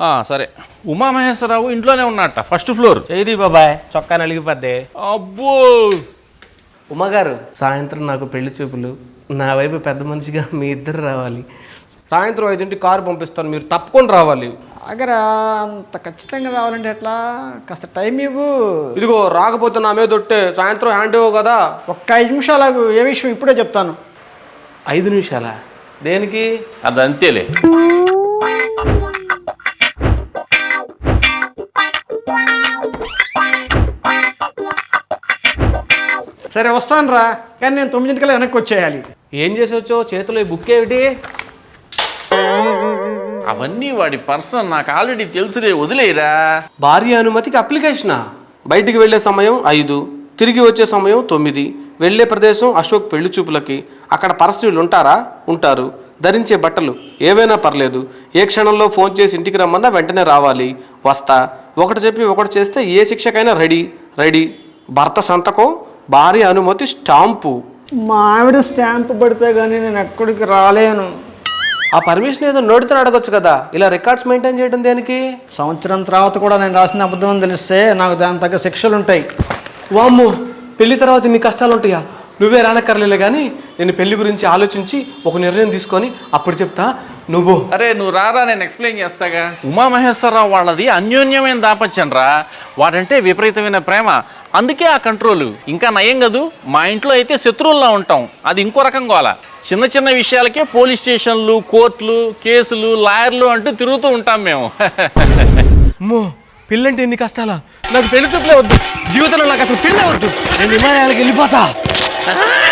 ఆ, సరే. ఉమామహేశ్వరరావు ఇంట్లోనే ఉన్నట్ట ఫస్ట్ ఫ్లోర్ చేయి బాబాయ్ చొక్కా నలిగిపోద్ది. అబ్బో! ఉమ్మగారు సాయంత్రం నాకు పెళ్ళి చూపులు. నా వైపు పెద్ద మనిషిగా మీ ఇద్దరు రావాలి. సాయంత్రం ఐదింటి కారు పంపిస్తాను మీరు తప్పకుండా రావాలి. ఆగరా అంత ఖచ్చితంగా రావాలంటే ఎట్లా? కాస్త టైం ఇవ్వు. ఇదిగో రాకపోతే నా మీద ఒట్టే సాయంత్రం హ్యాండ్ ఇవ్వవు కదా. ఒక్క ఐదు నిమిషాలు ఏ విషయం ఇప్పుడే చెప్తాను. ఐదు నిమిషాలా? దేనికి? అది అంతేలే సరే వస్తాను రా కానీ నేను తొమ్మిదింటికల్లా వెనక్కి వచ్చేయాలి. ఏం చేసి వచ్చావు చేతిలో ఈ బుక్ ఏమిటి? అవన్నీ వాడి పర్సన్ నాకు ఆల్రెడీ తెలుసులే వదిలేరా భార్య అనుమతికి అప్లికేషనా? బయటికి వెళ్ళే సమయం ఐదు తిరిగి వచ్చే సమయం తొమ్మిది వెళ్ళే ప్రదేశం అశోక్ పెళ్ళి చూపులకి. అక్కడ పరిస్థితులు ఉంటారా? ఉంటారు. ధరించే బట్టలు ఏవైనా పర్లేదు. ఏ క్షణంలో ఫోన్ చేసి ఇంటికి రమ్మన్నా వెంటనే రావాలి. వస్తా. ఒకటి చెప్పి ఒకటి చేస్తే ఏ శిక్షకైనా రెడీ. రెడీ. భర్త సంతకం? భార్య అనుమతి స్టాంపు. మా ఆవిడ స్టాంప్ పడితే కానీ నేను ఎక్కడికి రాలేను. ఆ పర్మిషన్ ఏదో నోటితో అడగొచ్చు కదా. ఇలా రికార్డ్స్ మెయింటైన్ చేయడం దేనికి? సంవత్సరం తర్వాత కూడా నేను రాసిన అబద్ధం అని తెలిస్తే నాకు దాని తగ్గ శిక్షలు ఉంటాయి వామ్ము పెళ్ళి తర్వాత ఇన్ని కష్టాలు ఉంటాయా నువ్వే రానక్కర్లేలే కానీ నేను పెళ్ళి గురించి ఆలోచించి ఒక నిర్ణయం తీసుకొని అప్పుడు చెప్తా. నువ్వు. అరే నువ్వు రారా నేను ఎక్స్ప్లెయిన్ చేస్తాగా. ఉమామహేశ్వరరావు వాళ్ళది అన్యోన్యమైన దాపత్యం రా వాడంటే విపరీతమైన ప్రేమ. అందుకే ఆ కంట్రోల్. ఇంకా నయం కదూ? మా ఇంట్లో అయితే శత్రువుల్లా ఉంటాం. అది ఇంకో రకం గోల. చిన్న చిన్న విషయాలకే పోలీస్ స్టేషన్లు కోర్టులు కేసులు లాయర్లు అంటూ తిరుగుతూ ఉంటాం మేము. అమ్మో పెళ్ళంటే ఎన్ని కష్టాలా? నాకు పెళ్ళి చూపులే వద్దు. జీవితంలో నాకు అసలు పెళ్ళే వద్దు. నేను హిమాలయాలకు వెళ్ళిపోతా.